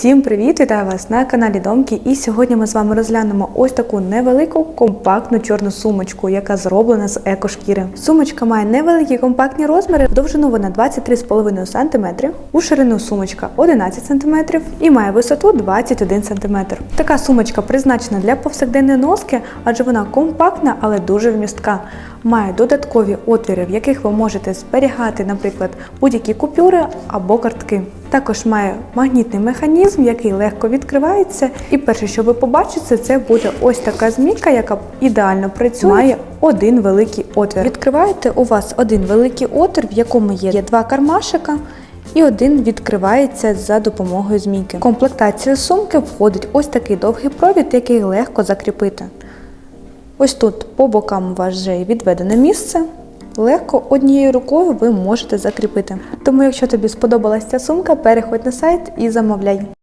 Всім привіт! Вітаю вас на каналі Домки. І сьогодні ми з вами розглянемо ось таку невелику компактну чорну сумочку, яка зроблена з екошкіри. Сумочка має невеликі компактні розміри, в довжину вона 23,5 см, у ширину сумочка 11 см і має висоту 21 см. Така сумочка призначена для повсякденної носки, адже вона компактна, але дуже вмістка. Має додаткові отвіри, в яких ви можете зберігати, наприклад, будь-які купюри або картки. Також має магнітний механізм, який легко відкривається. І перше, що ви побачите, це буде ось така змійка, яка ідеально працює. Має один великий отвір. Відкриваєте у вас один великий отвір, в якому є два кармашика. І один відкривається за допомогою змійки. В комплектацію сумки входить ось такий довгий провід, який легко закріпити. Ось тут по бокам у вас вже відведене місце. Легко однією рукою ви можете закріпити. Тому, якщо тобі сподобалася ця сумка, переходь на сайт і замовляй.